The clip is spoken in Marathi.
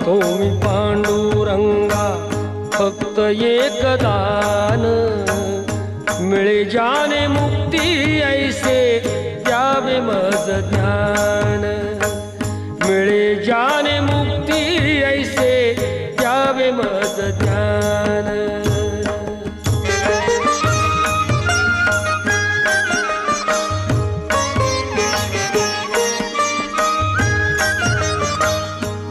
पाहतो मी पांडुरंगा फक्त एक दान. मिळे जाने मुक्ती ऐसे द्यावे मज ज्ञान. मिळे जाने मुक्ती ऐसे द्यावे मज ज्ञान.